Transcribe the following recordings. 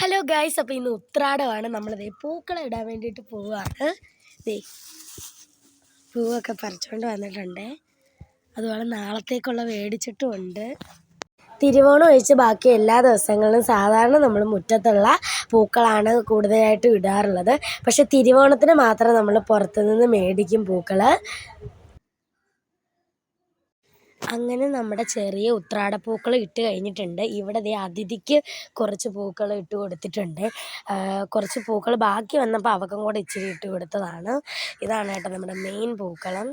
Hello guys അപ്പോൾ ഇന്ന് ഉത്രാടമാണ്. നമ്മളിതേ പൂക്കളം ഇടാൻ വേണ്ടിയിട്ട് പോവുകയാണ് ദേ പൂവൊക്കെ പറിച്ചുകൊണ്ട് വന്നിട്ടുണ്ട്. അതുപോലെ നാളത്തേക്കുള്ള മേടിച്ചിട്ടും ഉണ്ട് തിരുവോണം ഒഴിച്ച് ബാക്കി എല്ലാ ദിവസങ്ങളിലും സാധാരണ നമ്മൾ മുറ്റത്തുള്ള പൂക്കളാണ് കൂടുതലായിട്ടും ഇടാറുള്ളത്. പക്ഷെ തിരുവോണത്തിന് മാത്രം നമ്മൾ പുറത്തുനിന്ന് മേടിക്കും പൂക്കൾ അങ്ങനെ നമ്മുടെ ചെറിയ ഉത്രാടപ്പൂക്കൾ ഇട്ട് കഴിഞ്ഞിട്ടുണ്ട്. ഇവിടെ ദേ അതിഥിക്ക് കുറച്ച് പൂക്കൾ ഇട്ട് കൊടുത്തിട്ടുണ്ട്. കുറച്ച് പൂക്കൾ ബാക്കി വന്നപ്പോൾ അവൾക്കും കൂടെ ഇച്ചിരി ഇട്ട് കൊടുത്തതാണ്. ഇതാണ് കേട്ടോ നമ്മുടെ മെയിൻ പൂക്കളം.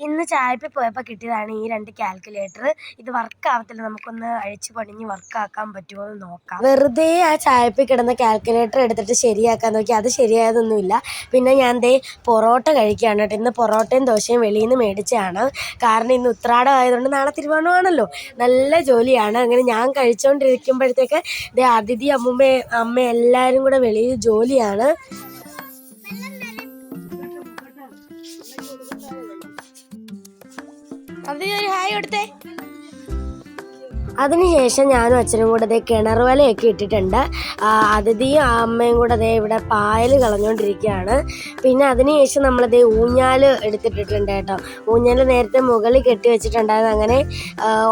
ഇന്ന് ചായപ്പിൽ പോയപ്പോൾ കിട്ടിയതാണ് ഈ രണ്ട് കാൽക്കുലേറ്റർ ഇത് വർക്ക് ആവത്തില്ല നമുക്കൊന്ന് അഴിച്ചു പണിഞ്ഞ് വർക്ക് ആക്കാൻ പറ്റുമോ എന്ന് നോക്കാം. വെറുതെ ആ ചായപ്പിൽ കിടന്ന കാൽക്കുലേറ്റർ എടുത്തിട്ട് ശരിയാക്കാൻ നോക്കി. അത് ശരിയായതൊന്നുമില്ല. പിന്നെ ഞാൻ ദേ പൊറോട്ട കഴിക്കുകയാണ് കേട്ടോ. ഇന്ന് പൊറോട്ടയും ദോശയും വെളിയിൽ നിന്ന് മേടിച്ചതാണ്. കാരണം ഇന്ന് ഉത്രാടം ആയതുകൊണ്ട് നാളെ തിരുവോണമാണല്ലോ നല്ല ജോലിയാണ്. അങ്ങനെ ഞാൻ കഴിച്ചുകൊണ്ടിരിക്കുമ്പോഴത്തേക്ക് ദേ അതിഥി അമ്മുമ്മ അമ്മ എല്ലാവരും കൂടെ വെളിയിൽ ജോലിയാണ്. ഹായ് കൊടുത്തേ. അതിനുശേഷം ഞാനും അച്ഛനും കൂടെ അതേ കിണർ വലയൊക്കെ ഇട്ടിട്ടുണ്ട്. അതിഥിയും അമ്മയും കൂടെ ദേ ഇവിടെ പായൽ കളഞ്ഞുകൊണ്ടിരിക്കുകയാണ് പിന്നെ അതിനുശേഷം നമ്മൾ ദേ ഊഞ്ഞാൽ എടുത്തിട്ടിട്ടുണ്ട് കേട്ടോ. ഊഞ്ഞാൽ നേരത്തെ മുകളിൽ കെട്ടി വെച്ചിട്ടുണ്ടായിരുന്നു. അങ്ങനെ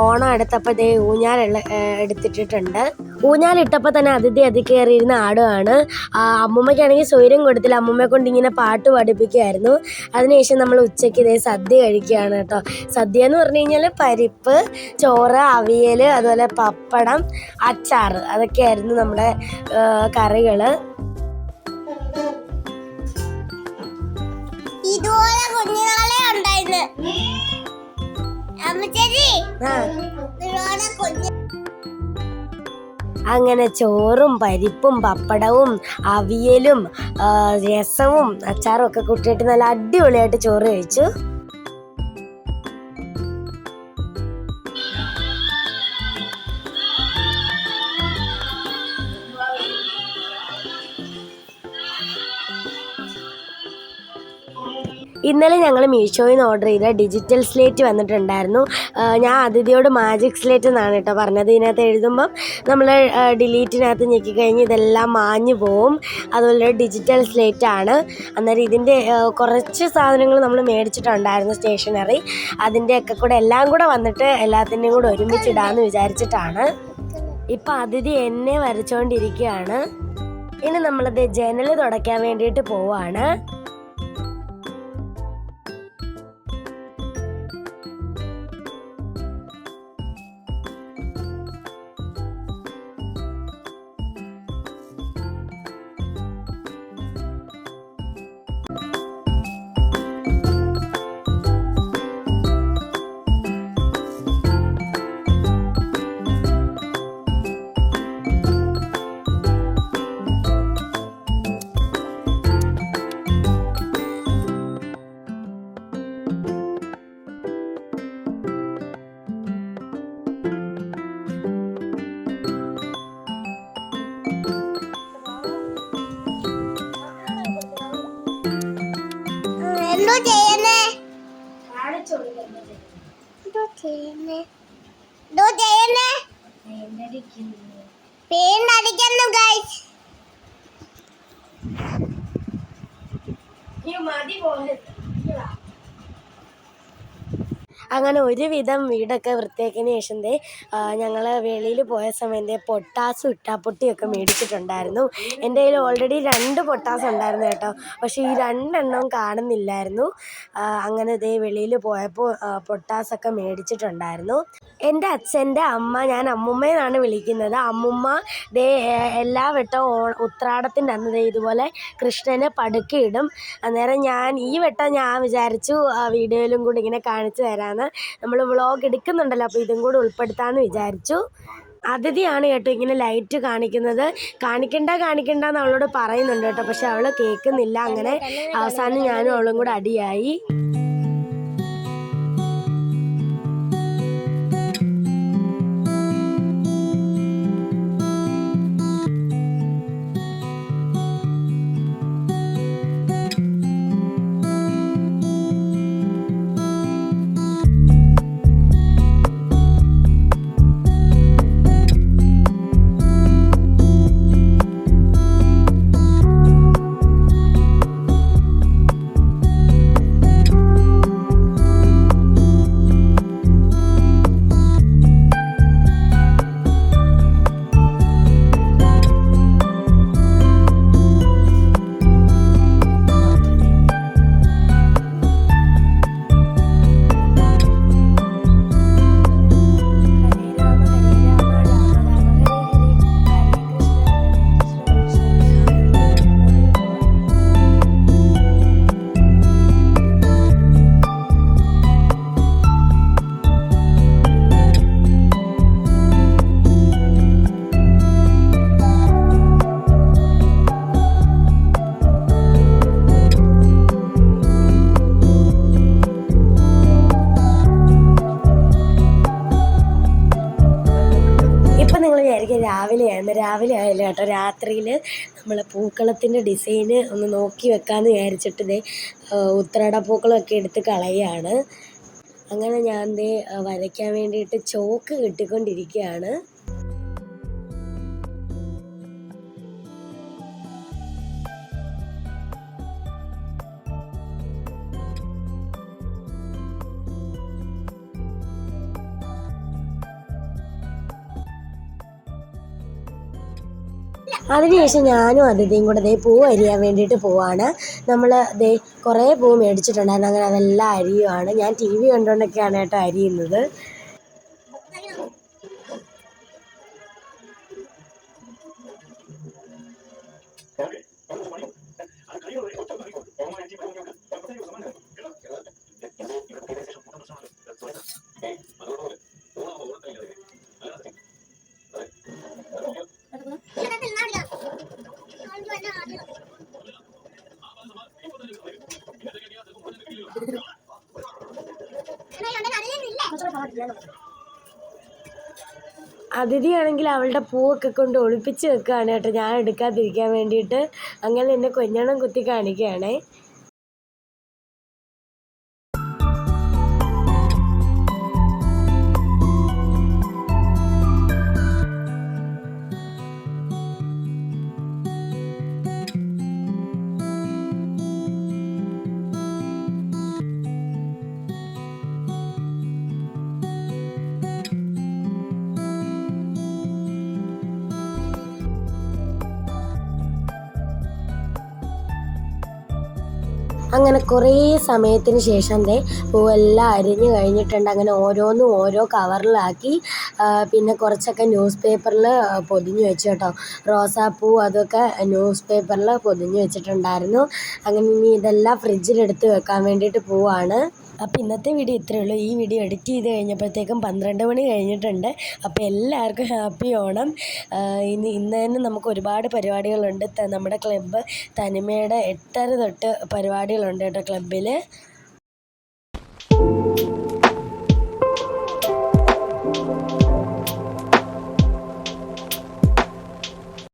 ഓണം എടുത്തപ്പോൾ ദേ ഊഞ്ഞാൽ എടുത്തിട്ടിട്ടുണ്ട്. ഊഞ്ഞാൽ ഇട്ടപ്പോൾ തന്നെ അതിഥി അതി കയറിയിരുന്ന അമ്മുമ്മയ്ക്കാണെങ്കിൽ അമ്മൂമ്മയ്ക്കാണെങ്കിൽ സ്വൈര്യം കൊടുത്തില്ല. അമ്മൂമ്മയെ കൊണ്ട് ഇങ്ങനെ പാട്ട് പഠിപ്പിക്കുമായിരുന്നു. അതിനുശേഷം നമ്മൾ ഉച്ചയ്ക്ക് ഇതേ സദ്യ കഴിക്കുകയാണ് കേട്ടോ. സദ്യ എന്ന് പറഞ്ഞു കഴിഞ്ഞാൽ പരിപ്പ് ചോറ് അവിയൽ അതുപോലെ പപ്പടം അച്ചാർ അതൊക്കെയായിരുന്നു നമ്മുടെ കറികൾ ഇതുപോലെ കുഞ്ഞുനാളെ ഉണ്ടായിരുന്നു. കുഞ്ഞു അങ്ങനെ ചോറും പരിപ്പും പപ്പടവും അവിയലും രസവും അച്ചാറും ഒക്കെ കുട്ടിയിട്ട് നല്ല അടിപൊളിയായിട്ട് ചോറ് കഴിച്ചു. ഇന്നലെ ഞങ്ങൾ മീഷോയിൽ നിന്ന് ഓർഡർ ചെയ്ത ഡിജിറ്റൽ സ്ലേറ്റ് വന്നിട്ടുണ്ടായിരുന്നു. ഞാൻ അതിഥിയോട് മാജിക് സ്ലേറ്റ് എന്നാണ് കേട്ടോ പറഞ്ഞത്. ഇതിനകത്ത് എഴുതുമ്പം നമ്മൾ ഡിലീറ്റിനകത്ത് ഞെക്കിക്കഴിഞ്ഞ് ഇതെല്ലാം മാഞ്ഞു പോവും. അതുപോലെ ഡിജിറ്റൽ സ്ലേറ്റ് ആണ്. അന്നേരം ഇതിന്റെ കുറച്ച് സാധനങ്ങൾ നമ്മൾ മേടിച്ചിട്ടുണ്ടായിരുന്നു സ്റ്റേഷനറി അതിന്റെയൊക്കെ കൂടെ എല്ലാം കൂടെ വന്നിട്ട് എല്ലാത്തിന്റെയും കൂടെ ഒരുമിച്ചിടാമെന്ന് വിചാരിച്ചിട്ടാണ്. ഇപ്പം അതിഥി എന്നെ വരച്ചുകൊണ്ടിരിക്കുകയാണ് ഇനി നമ്മളത് ജനൽ തുടയ്ക്കാൻ വേണ്ടിയിട്ട് പോവാണ്. എന്തോ ചെയ്യുന്നേ? എന്തോ ചെയ്യുന്നേ? എന്തോ ചെയ്യുന്നേ? പെയിന്റ് അടിക്കുന്നു ഗൈസ് അങ്ങനെ ഒരുവിധം വീടൊക്കെ വൃത്തിയാക്കിയതിന് ശേഷം ദേ ഞങ്ങൾ വെളിയിൽ പോയ സമയം ദേ പൊട്ടാസും ഇട്ടാപ്പൊട്ടിയൊക്കെ മേടിച്ചിട്ടുണ്ടായിരുന്നു. എന്റെ കയ്യിൽ ഓൾറെഡി രണ്ട് പൊട്ടാസ് ഉണ്ടായിരുന്നു കേട്ടോ. പക്ഷേ ഈ രണ്ടെണ്ണവും കാണുന്നില്ലായിരുന്നു. അങ്ങനെ ദേ വെളിയിൽ പോയപ്പോൾ പൊട്ടാസൊക്കെ മേടിച്ചിട്ടുണ്ടായിരുന്നു. എന്റെ അച്ഛന്റെ അമ്മ ഞാൻ അമ്മുമ്മയെന്നാണ് വിളിക്കുന്നത്. അമ്മുമ്മ ദേ എല്ലാ വട്ടവും ഓ- ഉത്രാടത്തിന്റെ അന്ന് ദേ ഇതുപോലെ കൃഷ്ണനെ പടുക്കിയിടും. അന്നേരം ഞാൻ ഈ വട്ടം ഞാൻ വിചാരിച്ചു ആ വീഡിയോയിലും കൂടി ഇങ്ങനെ കാണിച്ചു തരാമെന്ന് നമ്മൾ വ്ളോഗ് എടുക്കുന്നുണ്ടല്ലോ അപ്പോൾ ഇതും കൂടെ ഉൾപ്പെടുത്താമെന്ന് വിചാരിച്ചു. അതിഥിയാണ് കേട്ടോ ഇങ്ങനെ ലൈറ്റ് കാണിക്കുന്നത്. കാണിക്കണ്ട കാണിക്കണ്ട എന്ന് അവളോട് പറയുന്നുണ്ട് കേട്ടോ. പക്ഷെ അവൾ കേൾക്കുന്നില്ല. അങ്ങനെ അവസാനം ഞാനും അവളും കൂടെ അടിയായി. രാവിലെയായിരുന്നു രാവിലെ ആയല്ലോ കേട്ടോ രാത്രിയിൽ നമ്മൾ പൂക്കളത്തിന്റെ ഡിസൈന് ഒന്ന് നോക്കി വെക്കാമെന്ന് വിചാരിച്ചിട്ട് ദേ ഉത്രാട പൂക്കളൊക്കെ എടുത്ത് കളയാണ്. അങ്ങനെ ഞാൻ ദേ വരയ്ക്കാൻ വേണ്ടിയിട്ട് ചോക്ക് കിട്ടിക്കൊണ്ടിരിക്കുകയാണ്. അതിനുശേഷം ഞാനും അതിഥിയും കൂടെ ദേ പൂ അരിയാൻ വേണ്ടിയിട്ട് പോവാണ്. നമ്മൾ ദേ കുറേ പൂ മേടിച്ചിട്ടുണ്ടായിരുന്നു. അങ്ങനെ അതെല്ലാം അരിയുവാണ്. ഞാൻ ടി വി കണ്ടുകൊണ്ടൊക്കെയാണ് കേട്ടോ അരിയുന്നത്. അതിഥിയാണെങ്കിൽ അവളുടെ പൂവൊക്കെ കൊണ്ട് ഒളിപ്പിച്ച് വെക്കുകയാണ് കേട്ടോ ഞാൻ എടുക്കാതിരിക്കാൻ വേണ്ടിയിട്ട്. അങ്ങനെ എന്നെ കൊഞ്ഞണം കുത്തി കാണിക്കുകയാണേ. അങ്ങനെ കുറേ സമയത്തിന് ശേഷം ദേ പൂവെല്ലാം അരിഞ്ഞു കഴിഞ്ഞിട്ടുണ്ട്. അങ്ങനെ ഓരോന്നും ഓരോ കവറിലാക്കി പിന്നെ കുറച്ചൊക്കെ ന്യൂസ് പേപ്പറിൽ പൊതിഞ്ഞ് വെച്ചു കേട്ടോ. റോസാപ്പൂ അതൊക്കെ ന്യൂസ് പേപ്പറിൽ പൊതിഞ്ഞ് വെച്ചിട്ടുണ്ടായിരുന്നു. അങ്ങനെ ഇനി ഇതെല്ലാം ഫ്രിഡ്ജിലെടുത്ത് വെക്കാൻ വേണ്ടിയിട്ട് പോവാണ്. അപ്പോൾ ഇന്നത്തെ വീഡിയോ ഇത്രയേ ഉള്ളൂ. ഈ വീഡിയോ എഡിറ്റ് ചെയ്ത് കഴിഞ്ഞപ്പോഴത്തേക്കും പന്ത്രണ്ട് മണി കഴിഞ്ഞിട്ടുണ്ട്. അപ്പോൾ എല്ലാവർക്കും ഹാപ്പി ഓണം. ഇനി ഇന്ന് തന്നെ നമുക്ക് ഒരുപാട് പരിപാടികളുണ്ട്. നമ്മുടെ ക്ലബ്ബ് തനിമയുടെ എട്ടര തൊട്ട് പരിപാടികളുണ്ട് കേട്ടോ ക്ലബ്ബിൽ